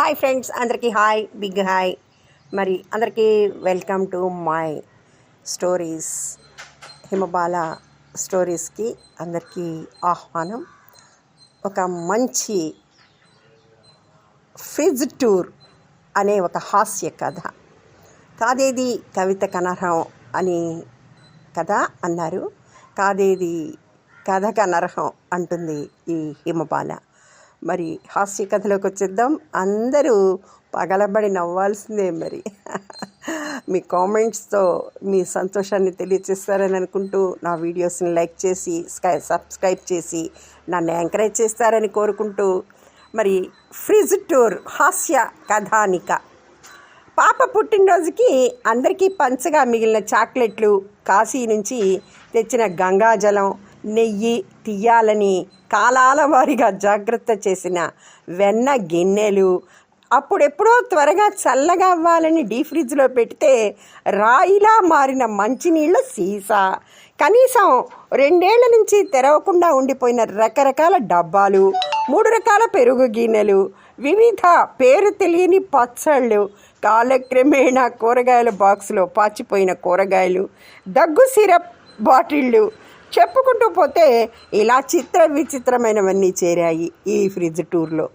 Hi friends అందరికీ hi big hi. మరి అందరికీ welcome to my stories. Himabala స్టోరీస్కి అందరికీ ఆహ్వానం. ఒక మంచి ఫిజ్ టూర్ అనే ఒక హాస్య కథ. కాదేది కవిత కనర్హం అని కథ అన్నారు. కాదేది కథ కనర్హం అంటుంది ఈ హిమబాల. మరి హాస్య కథలోకి వచ్చేద్దాం. అందరూ పగలబడి నవ్వాల్సిందే మరి. మీ కామెంట్స్తో మీ సంతోషాన్ని తెలియచేస్తారని అనుకుంటూ నా వీడియోస్ని లైక్ చేసి స్కై సబ్స్క్రైబ్ చేసి నన్ను ఎంకరేజ్ చేస్తారని కోరుకుంటూ మరి ఫ్రిజ్ టూర్ హాస్య కథానిక. పాప పుట్టినరోజుకి అందరికీ పంచగా మిగిలిన చాక్లెట్లు కాశీ నుంచి తెచ్చిన గంగాజలం నెయ్యి తీయాలని కాలాల వారీగా జాగ్రత్త చేసిన వెన్న గిన్నెలు అప్పుడెప్పుడో త్వరగా చల్లగా అవ్వాలని డీ ఫ్రిడ్జ్లో పెడితే రాయిలా మారిన మంచినీళ్ళ సీసా. కనీసం రెండేళ్ళ నుంచి తెరవకుండా ఉండిపోయిన రకరకాల డబ్బాలు మూడు రకాల పెరుగు గిన్నెలు వివిధ పేరు తెలియని పచ్చళ్ళు కాలక్రమేణా కూరగాయల బాక్సులో పాచిపోయిన కూరగాయలు దగ్గు సిరప్ బాటిళ్ళు చెప్పుకుంటూ పోతే ఇలా చిత్ర విచిత్రమైనవన్నీ చేరాయి ఈ ఫ్రిడ్జ్ టూర్లో.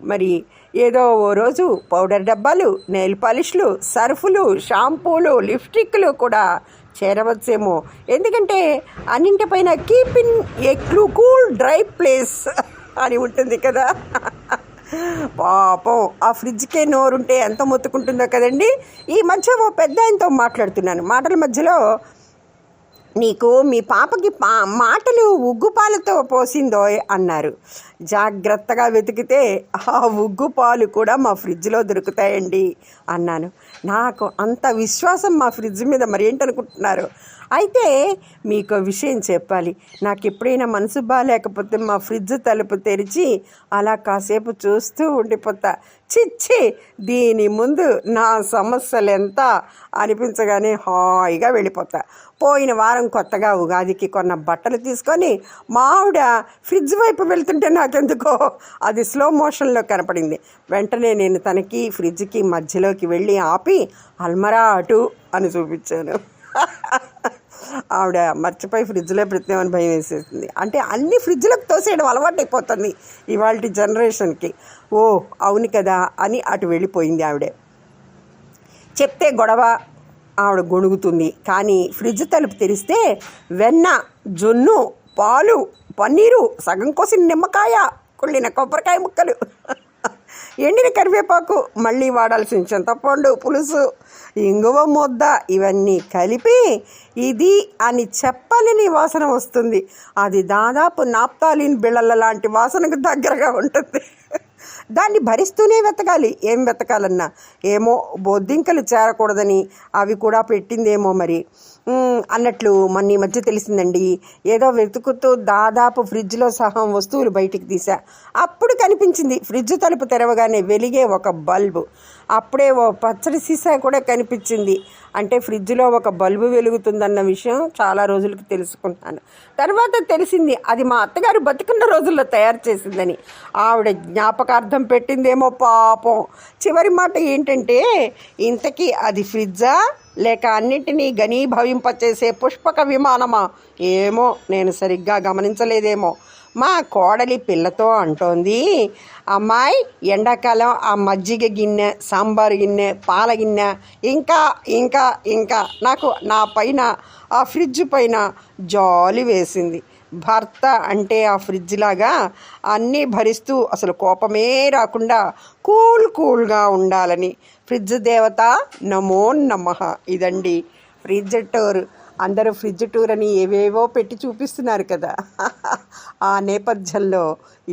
మరి ఏదో ఓ రోజు పౌడర్ డబ్బాలు నెయిల్ పాలిష్లు సర్ఫులు షాంపూలు లిప్స్టిక్లు కూడా చేరవచ్చేమో. ఎందుకంటే అన్నింటిపైన keep in a cool dry place అని ఉంటుంది కదా. పాపం ఆ ఫ్రిడ్జ్కే నోరుంటే ఎంత మొత్తుకుంటుందో కదండి. ఈ మధ్య ఓ పెద్ద ఆయనతో మాట్లాడుతున్నాను. మాటల మధ్యలో నీకు మీ పాపకి పా మాటలు ఉగ్గుపాలతో పోసిందో అన్నారు. జాగ్రత్తగా వెతికితే ఆ ఉగ్గుపాలు కూడా మా ఫ్రిడ్జ్లో దొరుకుతాయండి అన్నాను. నాకు అంత విశ్వాసం మా ఫ్రిడ్జ్ మీద మరి ఏంటనుకుంటున్నారు? అయితే మీకు విషయం చెప్పాలి. నాకు ఎప్పుడైనా మనసు బాగాలేకపోతే మా ఫ్రిడ్జ్ తలుపు తెరిచి అలా కాసేపు చూస్తూ ఉండిపోతా. చిచ్చి దీని ముందు నా సమస్యలు ఎంత అనిపించగానే హాయిగా వెళ్ళిపోతా. పోయిన వారం కొత్తగా ఉగాదికి కొన్న బట్టలు తీసుకొని మా ఆవిడ ఫ్రిడ్జ్ వైపు వెళ్తుంటే నాకెందుకో అది స్లో మోషన్లో కనపడింది. వెంటనే నేను తనకి ఫ్రిడ్జ్కి మధ్యలోకి వెళ్ళి ఆపి అల్మరా అటు అని చూపించాను. ఆవిడ మర్చిపోయి ఫ్రిడ్జ్లో పెట్టినామని భయం వేసేసింది. అంటే అన్ని ఫ్రిడ్జ్లకు తోసేయడం అలవాటు అయిపోతుంది ఇవాళ జనరేషన్కి. ఓ అవును కదా అని అటు వెళ్ళిపోయింది ఆవిడే. చెప్తే గొడవ ఆవిడ గొణుగుతుంది. కానీ ఫ్రిడ్జ్ తలుపు తెరిస్తే వెన్న జొన్ను పాలు పన్నీరు సగం కోసిన నిమ్మకాయ కుళ్ళిన కొబ్బరికాయ ముక్కలు. ఎండిన కరివేపాకు మళ్ళీ వాడాల్సిన చింతపండు పులుసు ఇంగువ ముద్ద ఇవన్నీ కలిపి ఇది అని చెప్పలేని వాసన వస్తుంది. అది దాదాపు నాప్తాలిన్ బిళ్ళల లాంటి వాసనకు దగ్గరగా ఉంటుంది. దాన్ని భరిస్తూనే వెతకాలి. ఏం వెతకాలన్నా? ఏమో బొద్దింకలు చేరకూడదని అవి కూడా పెట్టిందేమో మరి. అన్నట్లు మొన్న ఈ మధ్య తెలిసిందండి. ఏదో వెతుకుతూ దాదాపు ఫ్రిడ్జ్లో సహా వస్తువులు బయటికి తీసా అప్పుడు కనిపించింది. ఫ్రిడ్జ్ తలుపు తెరవగానే వెలిగే ఒక బల్బు. అప్పుడే ఓ పచ్చడి సీసా కూడా కనిపించింది. అంటే ఫ్రిడ్జ్లో ఒక బల్బు వెలుగుతుందన్న విషయం చాలా రోజులకి తెలుసుకున్నాను తర్వాత తెలిసింది అది మా అత్తగారు బతుకున్న రోజుల్లో తయారు చేసిందని. ఆవిడ జ్ఞాపకార్థం పెట్టిందేమో పాపం. చివరి మాట ఏంటంటే ఇంతకీ అది ఫ్రిడ్జా? లేక అన్నింటినీ ఘనీభవింపచేసే పుష్పక విమానమా? ఏమో నేను సరిగ్గా గమనించలేదేమో. మా కోడలి పిల్లతో అంటోంది అమ్మాయి ఎండాకాలం ఆ మజ్జిగ గిన్నె సాంబార్ గిన్నె పాల గిన్నె ఇంకా ఇంకా ఇంకా నాకు నా పైన ఆ ఫ్రిడ్జ్ పైన జాలి వేసింది. భర్త అంటే ఆ ఫ్రిడ్జ్ లాగా అన్నీ భరిస్తూ అసలు కోపమే రాకుండా కూల్ కూల్గా ఉండాలని. ఫ్రిడ్జ్ దేవత నమో నమ. ఇదండి ఫ్రిడ్జ్ టూర్. అందరూ ఫ్రిడ్జ్ టూర్ అని ఏవేవో పెట్టి చూపిస్తున్నారు కదా. ఆ నేపథ్యంలో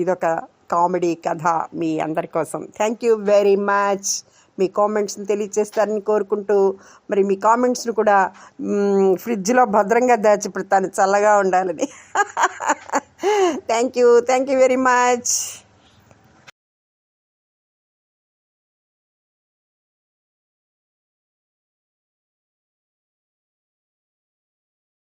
ఇదొక కామెడీ కథ మీ అందరి కోసం. థ్యాంక్ యూ వెరీ మచ్ మీ కామెంట్స్ని తెలియచేస్తారని కోరుకుంటూ మరి మీ కామెంట్స్ను కూడా ఫ్రిడ్జ్లో భద్రంగా దాచిపెడతాను చల్లగా ఉండాలని. Thank you thank you very much